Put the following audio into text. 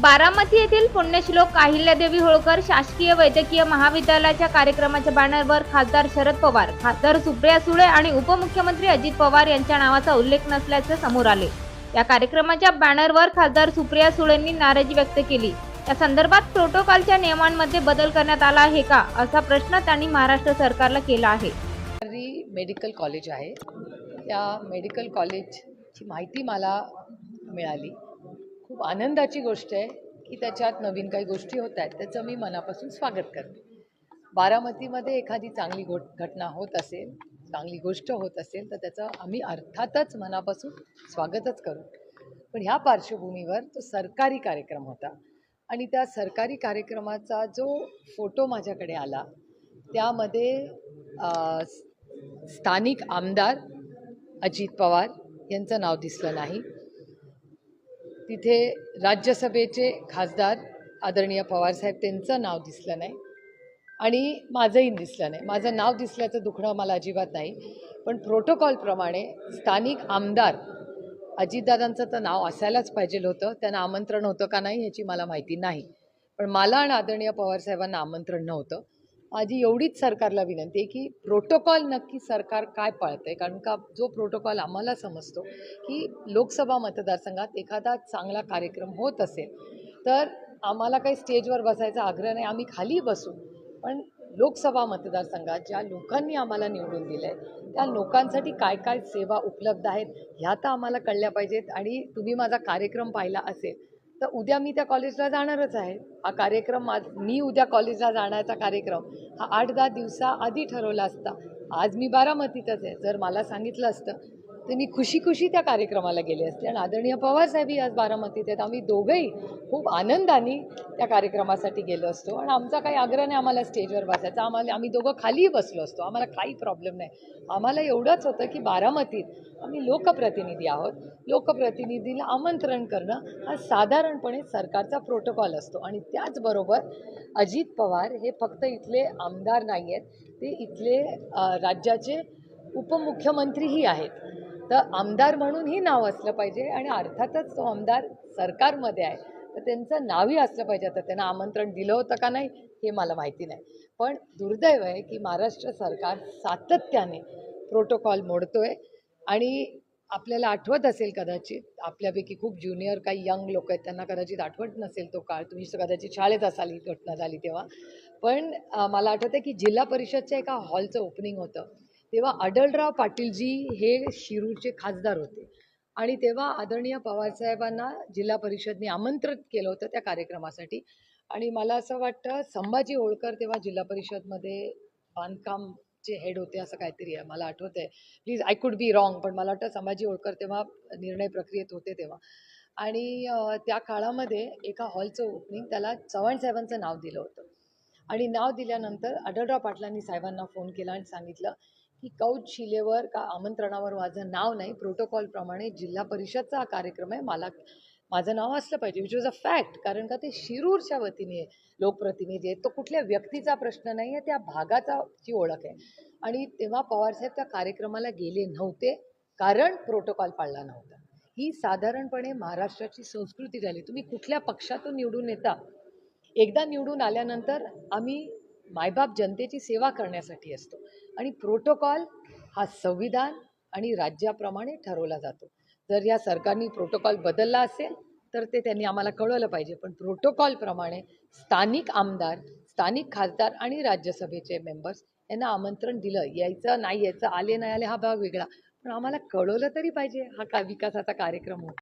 बारामती येथील पुण्यश्लोक अहिल्यादेवी होळकर शासकीय वैद्यकीय महाविद्यालयाच्या कार्यक्रमाच्या बॅनरवर खासदार शरद पवार खासदार सुप्रिया सुळे आणि उपमुख्यमंत्री अजित पवार यांच्या नावाचा उल्लेख नसल्याचे समोर आले. या कार्यक्रमाच्या बॅनरवर खासदार सुप्रिया सुळेंनी नाराजी व्यक्त केली. या संदर्भात प्रोटोकॉलच्या नियमांमध्ये बदल करण्यात आला आहे का असा प्रश्न त्यांनी महाराष्ट्र सरकारला केला आहे. मेडिकल कॉलेज आहे. त्या मेडिकल कॉलेजची माहिती मला मिळाली. खूप आनंदाची गोष्ट आहे की त्याच्यात नवीन काही गोष्टी होत आहेत. त्याचं मी मनापासून स्वागत करते. बारामतीमध्ये एखादी चांगली घो घटना होत असेल चांगली गोष्ट होत असेल तर त्याचं आम्ही अर्थातच मनापासून स्वागतच करू. पण ह्या पार्श्वभूमीवर तो सरकारी कार्यक्रम होता आणि त्या सरकारी कार्यक्रमाचा जो फोटो माझ्याकडे आला त्यामध्ये स्थानिक आमदार अजित पवार यांचं नाव दिसलं नाही. तिथे राज्यसभेचे खासदार आदरणीय पवारसाहेब त्यांचं नाव दिसलं नाही आणि माझंही दिसलं नाही. माझं नाव दिसल्याचं दुखणं मला अजिबात नाही. पण प्रोटोकॉलप्रमाणे स्थानिक आमदार अजितदादांचं तर नाव असायलाच पाहिजे होतं. त्यांना आमंत्रण होतं का नाही याची मला माहिती नाही. पण मला आणि आदरणीय पवारसाहेबांना आमंत्रण नव्हतं. माझी एवढीच सरकारला विनंती आहे की प्रोटोकॉल नक्की सरकार काय पाळतं आहे कारण का जो प्रोटोकॉल आम्हाला समजतो की लोकसभा मतदारसंघात एखादा चांगला कार्यक्रम होत असेल तर आम्हाला काही स्टेजवर बसायचा आग्रह नाही. आम्ही खाली बसू. पण लोकसभा मतदारसंघात ज्या लोकांनी आम्हाला निवडून दिलं आहे त्या लोकांसाठी काय काय सेवा उपलब्ध आहेत ह्या तर आम्हाला कळल्या पाहिजेत. आणि तुम्ही माझा कार्यक्रम पाहिला असेल तर उद्या मी त्या कॉलेजला जाणारच आहे. हा कार्यक्रम आज मी उद्या कॉलेजला जाण्याचा कार्यक्रम हा आठ दहा दिवसाआधी ठरवला असता. आज मी बारामतीतच आहे. जर मला सांगितलं असतं तर मी खुशी खुशी त्या कार्यक्रमाला गेले असते. आणि आदरणीय पवारसाहेबही आज बारामतीत आहेत. आम्ही दोघंही खूप आनंदाने त्या कार्यक्रमासाठी गेलो असतो. आणि आमचा काही आग्रह नाही आम्हाला स्टेजवर बसायचा. आम्हाला आम्ही दोघं खालीही बसलो असतो. आम्हाला काही प्रॉब्लेम नाही. आम्हाला एवढंच होतं की बारामतीत आम्ही लोकप्रतिनिधी आहोत. लोकप्रतिनिधीला आमंत्रण करणं हा साधारणपणे सरकारचा प्रोटोकॉल असतो. आणि त्याचबरोबर अजित पवार हे फक्त इथले आमदार नाही आहेत ते इथले राज्याचे उपमुख्यमंत्रीही आहेत. तर आमदार म्हणूनही नाव असलं पाहिजे आणि अर्थातच तो आमदार सरकारमध्ये आहे. तर त्यांचं नावही असलं पाहिजे. आता त्यांना आमंत्रण दिलं होतं का नाही हे मला माहिती नाही. पण दुर्दैव आहे की महाराष्ट्र सरकार सातत्याने प्रोटोकॉल मोडतोय आणि आपल्याला आठवत असेल कदाचित आपल्यापैकी खूप ज्युनियर काही यंग लोक आहेत त्यांना कदाचित आठवत नसेल तो काळ. तुम्ही कदाचित शाळेत असाल ही घटना झाली तेव्हा. पण मला आठवतं की जिल्हा परिषदच्या एका हॉलचं ओपनिंग होतं. तेव्हा अडलराव पाटीलजी हे शिरूरचे खासदार होते. आणि तेव्हा आदरणीय पवारसाहेबांना जिल्हा परिषदने आमंत्रित केलं होतं त्या कार्यक्रमासाठी. आणि मला असं वाटतं संभाजी होळकर तेव्हा जिल्हा परिषदमध्ये बांधकामचे हेड होते असं काहीतरी आहे मला आठवत आहे please I could be wrong पण मला वाटतं संभाजी होळकर तेव्हा निर्णय प्रक्रियेत होते तेव्हा. आणि त्या काळामध्ये एका हॉलचं ओपनिंग त्याला चव्हाण साहेबांचं नाव दिलं होतं. आणि नाव दिल्यानंतर आढळराव पाटलांनी साहेबांना फोन केला आणि सांगितलं की कौच शिलेवर का आमंत्रणावर माझं नाव नाही. प्रोटोकॉलप्रमाणे जिल्हा परिषदचा हा कार्यक्रम आहे. मला माझं नाव असलं पाहिजे विच वॉज अ फॅक्ट कारण का ते शिरूरच्या वतीने लोकप्रतिनिधी आहेत. तो कुठल्या व्यक्तीचा प्रश्न नाही आहे त्या भागाचा ची ओळख आहे. आणि तेव्हा पवारसाहेब त्या कार्यक्रमाला गेले नव्हते कारण प्रोटोकॉल पाळला नव्हता. ही साधारणपणे महाराष्ट्राची संस्कृती झाली. तुम्ही कुठल्या पक्षातून निवडून येता? एकदा निवडून आल्यानंतर आम्ही मायबाप जनतेची सेवा करण्यासाठी असतो. आणि प्रोटोकॉल हा संविधान आणि राज्याप्रमाणे ठरवला जातो. जर या सरकारने प्रोटोकॉल बदलला असेल तर ते त्यांनी आम्हाला कळवलं पाहिजे. पण प्रोटोकॉलप्रमाणे स्थानिक आमदार स्थानिक खासदार आणि राज्यसभेचे मेंबर्स यांना आमंत्रण दिलं. यायचं नाही यायचं आले नाही आले हा भाग वेगळा. पण आम्हाला कळवलं तरी पाहिजे हा का विकासाचा कार्यक्रम होता.